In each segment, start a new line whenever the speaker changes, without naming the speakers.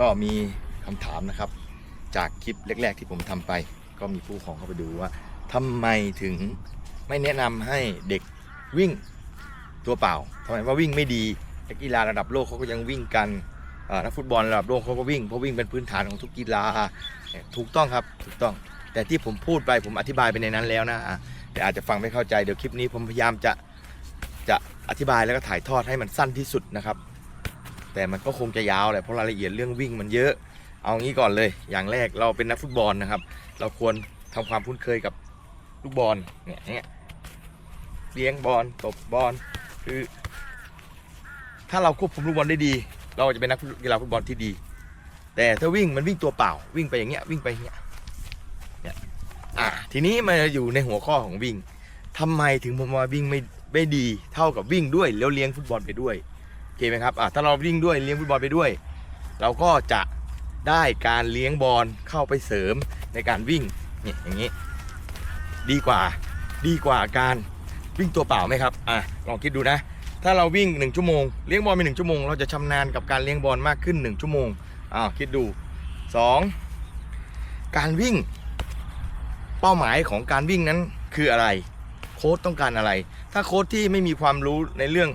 ก็มีคำถามนะครับ จากคลิปแรกๆที่ผมทำไป ก็มีผู้ของเข้าไปดูว่าทำไมถึงไม่แนะนำให้เด็กวิ่งตัวเปล่าทำไมว่าวิ่งไม่ดีนักกีฬาระดับโลกเขาก็ยังวิ่งกันนักฟุตบอลระดับโลกเขาก็วิ่งเพราะวิ่งเป็นพื้นฐานของทุกกีฬาเนี่ยถูกต้องครับถูกต้อง แต่ที่ผมพูดไปผมอธิบายไปในนั้นแล้วนะแต่อาจจะฟังไม่เข้าใจเดี๋ยวคลิปนี้ผมพยายามจะจะอธิบายแล้วก็ถ่ายทอดให้มันสั้นที่สุดนะครับ แต่มันก็คงจะยาวแหละเพราะรายละเอียดเรื่องวิ่งมันเยอะ เอางี้ก่อนเลย อย่างแรกเราเป็นนักฟุตบอลนะครับ เราควรทำความคุ้นเคยกับลูกบอลเนี่ยอย่างเงี้ยเลี้ยงบอลตบบอลคือถ้าเราควบคุมลูกบอลได้ดี เราจะเป็นนักกีฬาฟุตบอลที่ดี แต่ถ้าวิ่งมันวิ่งตัวเปล่า วิ่งไปอย่างเงี้ยวิ่งไปอย่างเงี้ยเนี่ยอะทีนี้มาอยู่ในหัวข้อของวิ่งทำไมถึงผมว่าวิ่งไม่ไม่ดีเท่ากับวิ่งด้วยแล้วเลี้ยงฟุตบอลไปด้วย เคไหมครับอะถ้าเราวิ่งด้วยเลี้ยงฟุตบอลไปด้วย เราก็จะได้การเลี้ยงบอลเข้าไปเสริมในการวิ่งเนี่ยอย่างนี้ ดีกว่าดีกว่าการวิ่งตัวเปล่าไหมครับอะลองคิดดูนะ ถ้าเราวิ่ง 1 ชั่วโมงเลี้ยงบอลไป1ชั่วโมง เราจะชำนาญกับการเลี้ยงบอลมากขึ้น 1 ชั่วโมงอ้าวคิดดู 2. การวิ่ง เป้าหมายของการวิ่งนั้นคืออะไร โค้ชต้องการอะไร ถ้าโค้ชที่ไม่มีความรู้ในเรื่อง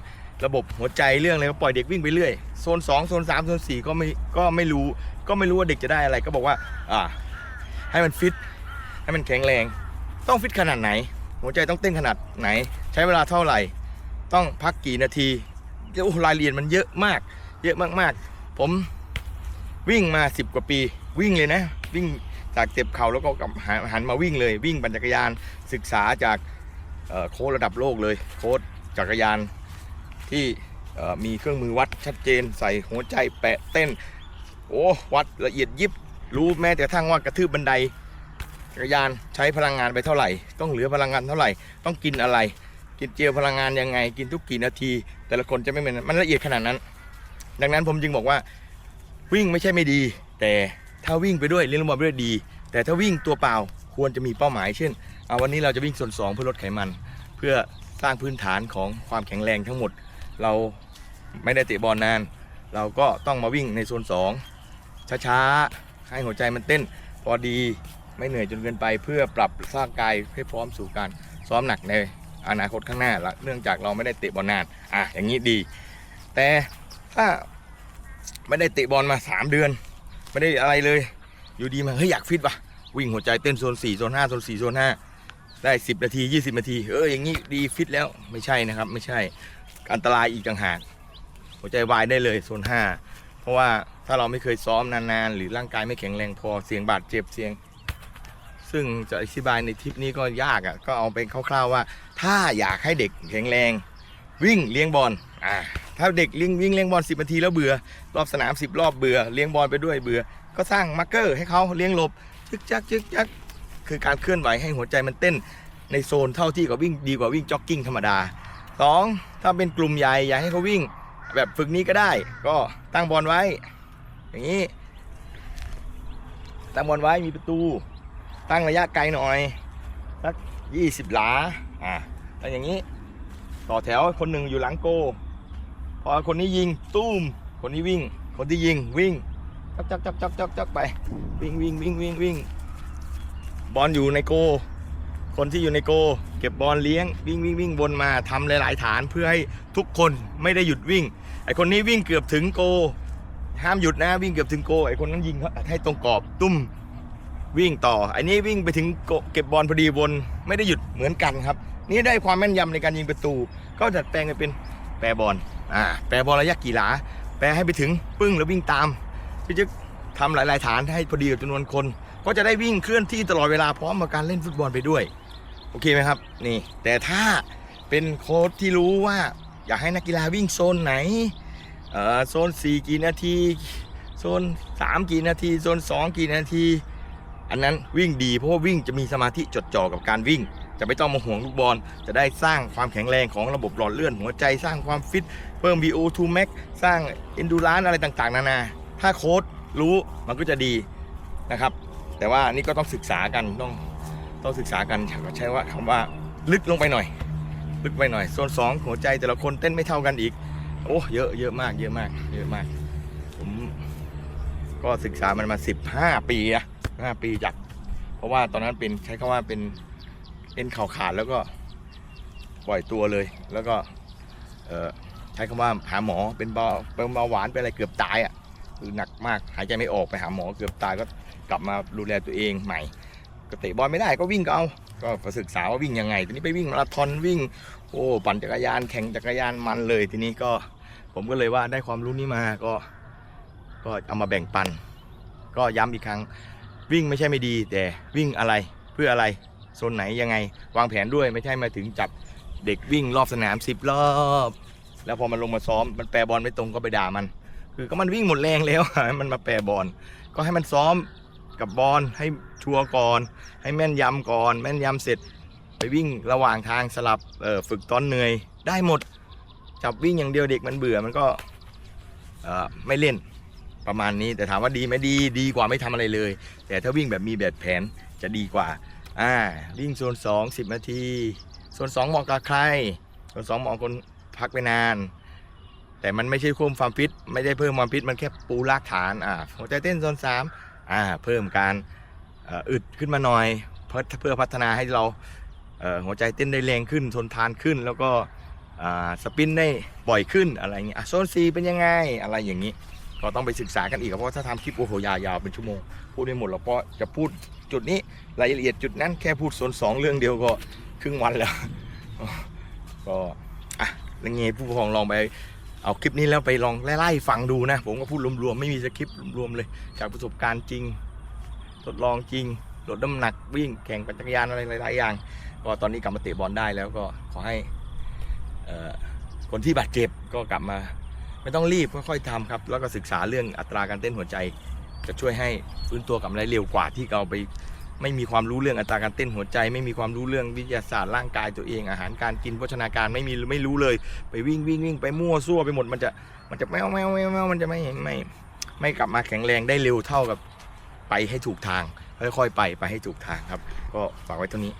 ระบบหัวใจเรื่องอะไรก็ปล่อยเด็กวิ่งไปเรื่อยโซน2โซน3โซน4ก็ไม่ก็ไม่รู้ก็ไม่รู้ว่าเด็กจะได้อะไรก็บอกว่าอ่าให้มันฟิตให้มันแข็งแรง ต้องฟิตขนาดไหน หัวใจต้องเต้นขนาดไหน ใช้เวลาเท่าไหร่ ต้องพักกี่นาทีโอ้รายละเอียดมันเยอะมาก เยอะมากๆ ผมวิ่งมา 10 กว่าปี วิ่งเลยนะ วิ่งจากเจ็บเข่าแล้วก็กลับหันหันมาวิ่งเลย วิ่งปั่นจักรยานศึกษาจากโค้ชระดับโลกเลย โค้ชจักรยาน ที่มีเครื่องมือวัดชัดเจนใส่หัวใจแปะเต้น โอ้วัดละเอียดยิบ รู้แม้แต่ทั่งว่ากระทืบบันไดจักรยานใช้พลังงานไปเท่าไหร่ ต้องเหลือพลังงานเท่าไหร่ ต้องกินอะไร กินเจลพลังงานยังไง กินทุกกี่นาที แต่ละคนจะไม่เหมือนมันละเอียดขนาดนั้น ดังนั้นผมจึงบอกว่า วิ่งไม่ใช่ไม่ดี แต่ถ้าวิ่งไปด้วยเลี้ยงลมบอลไปด้วยดี แต่ถ้าวิ่งตัวเปล่าควรจะมีเป้าหมายเช่นเอาวันนี้เราจะวิ่งส่วน 2 เพื่อลดไขมัน เพื่อสร้างพื้นฐานของความแข็งแรงทั้งหมด เราไม่ได้เตะบอลนาน เราก็ต้องมาวิ่งในโซน2ช้าๆให้หัวใจมันเต้นพอดีไม่เหนื่อยจนเกินไป เพื่อปรับร่างกายให้พร้อมสู่การซ้อมหนักในอนาคตข้างหน้าละเนื่องจากเราไม่ได้เตะบอลนานอะอย่างนี้ดี แต่ถ้าไม่ได้เตะบอลมา 3 เดือน ไม่ได้อะไรเลย อยู่ดีมาเฮ้ยอยากฟิตว่ะวิ่งหัวใจเต้นโซน4โซน5โซน4โซน5 ได้ 10 นาที 20 นาที เอออย่างนี้ดีฟิตแล้วไม่ใช่นะครับ ไม่ใช่อันตรายอีกต่างหากหัวใจวายได้เลยโซน5เพราะว่าถ้าเราไม่เคยซ้อมนานๆ หรือร่างกายไม่แข็งแรงพอเสี่ยงบาดเจ็บเสี่ยง ซึ่งจะอธิบายในทริปนี้ก็ยากอะก็เอาเป็นคร่าวๆว่า ถ้าอยากให้เด็กแข็งแรง วิ่งเลี้ยงบอลอ่าถ้าเด็กวิ่งวิ่งเลี้ยงบอล10นาทีแล้วเบื่อ รอบสนาม 10 รอบเบื่อเลี้ยงบอลไปด้วยเบื่อ ก็สร้างมาร์กเกอร์ให้เขาเลี้ยงหลบจึกจักจึกจัก คือการเคลื่อนไหวให้หัวใจมันเต้นในโซนเท่าที่กับวิ่งดีกว่าวิ่งจ็อกกิ้งธรรมดาสองถ้าเป็นกลุ่มใหญ่อยากให้เขาวิ่ง แบบฝึกนี้ก็ได้ ก็ตั้งบอลไว้ อย่างนี้ ตั้งบอลไว้มีประตู ตั้งระยะไกลหน่อยสัก20หลาอ่าแล้วอย่างนี้ ต่อแถวคนหนึ่งอยู่หลังโก พอคนนี้ยิงตุ้ม คนนี้วิ่ง คนที่ยิงวิ่งจักจักจักจักจักจักไป วิ่งวิ่งวิ่งวิ่งวิ่ง บอลอยู่ในโก คนที่อยู่ในโก เก็บบอลเลี้ยงวิ่งวิ่งวิ่งวนมาทำหลาย ๆ ฐานเพื่อให้ทุกคนไม่ได้หยุดวิ่ง ไอคนนี้วิ่งเกือบถึงโก ห้ามหยุดนะวิ่งเกือบถึงโก ไอคนนั้นยิงให้ตรงกรอบตุ้มวิ่งต่อไอ้นี้วิ่งไปถึงโกเก็บบอลพอดีวนไม่ได้หยุดเหมือนกันครับ นี่ได้ความแม่นยำในการยิงประตู ก็ดัดแปลงไปเป็นแปรบอลอ่าแปรบอลระยะกี่หลา แปรให้ไปถึงปึ้งแล้ววิ่งตามที่จะทำหลาย ๆ ฐานให้พอดีกับจำนวนคน ก็จะได้วิ่งเคลื่อนที่ตลอดเวลาพร้อมกับการเล่นฟุตบอลไปด้วย โอเคไหมครับนี่ แต่ถ้าเป็นโค้ชที่รู้ว่า อยากให้นักกีฬาวิ่งโซนไหนเออโซน 4 กี่นาที โซน 3 กี่นาที โซน 2 กี่นาที อันนั้นวิ่งดีเพราะว่าวิ่งจะมีสมาธิจดจ่อกับการวิ่ง จะไม่ต้องมาห่วงลูกบอล จะได้สร้างความแข็งแรงของระบบหลอดเลือดหัวใจสร้างความฟิต เพิ่ม VO2 max สร้าง endurance อะไรต่างๆ นานา ถ้าโค้ดรู้มันก็จะดีนะครับ แต่ว่านี่ก็ต้องศึกษากันต้องต้องศึกษากันใช้ว่าคำว่าลึกลงไปหน่อย ลึกไปหน่อยโซน2หัวใจแต่ละคนเต้นไม่เท่ากันอีก โอ้เยอะเยอะมากเยอะมาก เยอะมาก ผมก็ศึกษามันมา 15 ปีอะ5ปีจาก เพราะว่าตอนนั้นเป็นใช้คำว่าเป็นเอ็นเข่าขาดแล้วก็ปล่อยตัวเลย แล้วก็เออใช้คำว่าหาหมอเป็นเบาเป็นเบาหวานเป็นอะไรเกือบตายอะ่ะคือหนักมากหายใจไม่ออกไปหาหมอเกือบตายก็ กลับมาดูแลตัวเองใหม่ก็เตะบอลไม่ได้ก็วิ่งก็เอาก็ศึกษาว่าวิ่งยังไง ทีนี้ไปวิ่งมาราธอนวิ่ง โอ้ปั่นจักรยานแข่งจักรยานมันเลย ทีนี้ก็ผมก็เลยว่าได้ความรู้นี้มาก็ ก็เอามาแบ่งปัน ก็ย้ำอีกครั้ง วิ่งไม่ใช่ไม่ดี แต่วิ่งอะไรเพื่ออะไรโซนไหนยังไง วางแผนด้วยไม่ใช่มาถึงจับเด็กวิ่งรอบสนามสิบรอบ แล้วพอมันลงมาซ้อมมันแปรบอลไม่ตรงก็ไปด่ามัน คือก็มันวิ่งหมดแรงแล้วมันมาแปรบอลก็ให้มันซ้อม กับบอลให้ชัวร์ก่อน ให้แม่นยำก่อน แม่นยำเสร็จ ไปวิ่งระหว่างทางสลับฝึกตอนเหนื่อย ได้หมดจับวิ่งอย่างเดียวเด็กมันเบื่อมันก็ไม่เล่นประมาณนี้แต่ถามว่าดีไหมดีดีกว่าไม่ทำอะไรเลย แต่ถ้าวิ่งแบบมีแบบแผนจะดีกว่าอ่าวิ่งโซน2 10 นาทีโซน2เหมาะกับใครโซน2เหมาะกับคนพักไปนาน แต่มันไม่ใช่เพิ่มความฟิต ไม่ได้เพิ่มความฟิตมันแค่ปูรากฐานอ่าหัวใจเต้นโซน3 อ่าเพิ่มการอึดขึ้นมาหน่อยเพื่อเพื่อพัฒนาให้เราหัวใจเต้นได้แรงขึ้นทนทานขึ้น แล้วก็สปินได้บ่อยขึ้นอะไรเงี้ยโซนซีเป็นยังไงอะไรอย่างนี้ก็ต้องไปศึกษากันอีกเพราะถ้าทำคลิปโอ้โหยาวๆเป็นชั่วโมงพูดไม่หมดหรอกเพราะจะพูดจุดนี้รายละเอียดจุดนั้นแค่พูดโซนสองเรื่องเดียวก็ครึ่งวันแล้วก็อะแล้วไงผู้ปกครองลองไป เอาคลิปนี้แล้วไปลองไล่ๆฟังดูนะ ผมก็พูดรวมๆ ไม่มีสคริปต์รวมๆเลย จากประสบการณ์จริง ทดลองจริงลดน้ำหนักวิ่งแข่งปั่นจักรยานอะไรหลายๆอย่างก็ตอนนี้กลับมาเตะบอลได้แล้วก็ขอให้คนที่บาดเจ็บก็กลับมา ไม่ต้องรีบค่อยๆทำครับ แล้วก็ศึกษาเรื่องอัตราการเต้นหัวใจ จะช่วยให้ฟื้นตัวกลับมาได้เร็วกว่าที่เราไป ไม่มีความรู้เรื่องอัตราการเต้นหัวใจ ไม่มีความรู้เรื่องวิทยาศาสตร์ร่างกายตัวเอง อาหารการกินโภชนาการไม่มีไม่รู้เลย ไปวิ่งวิ่งวิ่งไปมั่วซั่วไปหมดมันจะมันจะแมวแมวแมวแมวมันจะไม่ไม่ไม่กลับมาแข็งแรงได้เร็วเท่ากับไปให้ถูกทางค่อยๆไปไปให้ถูกทางครับ ก็ฝากไว้เท่านี้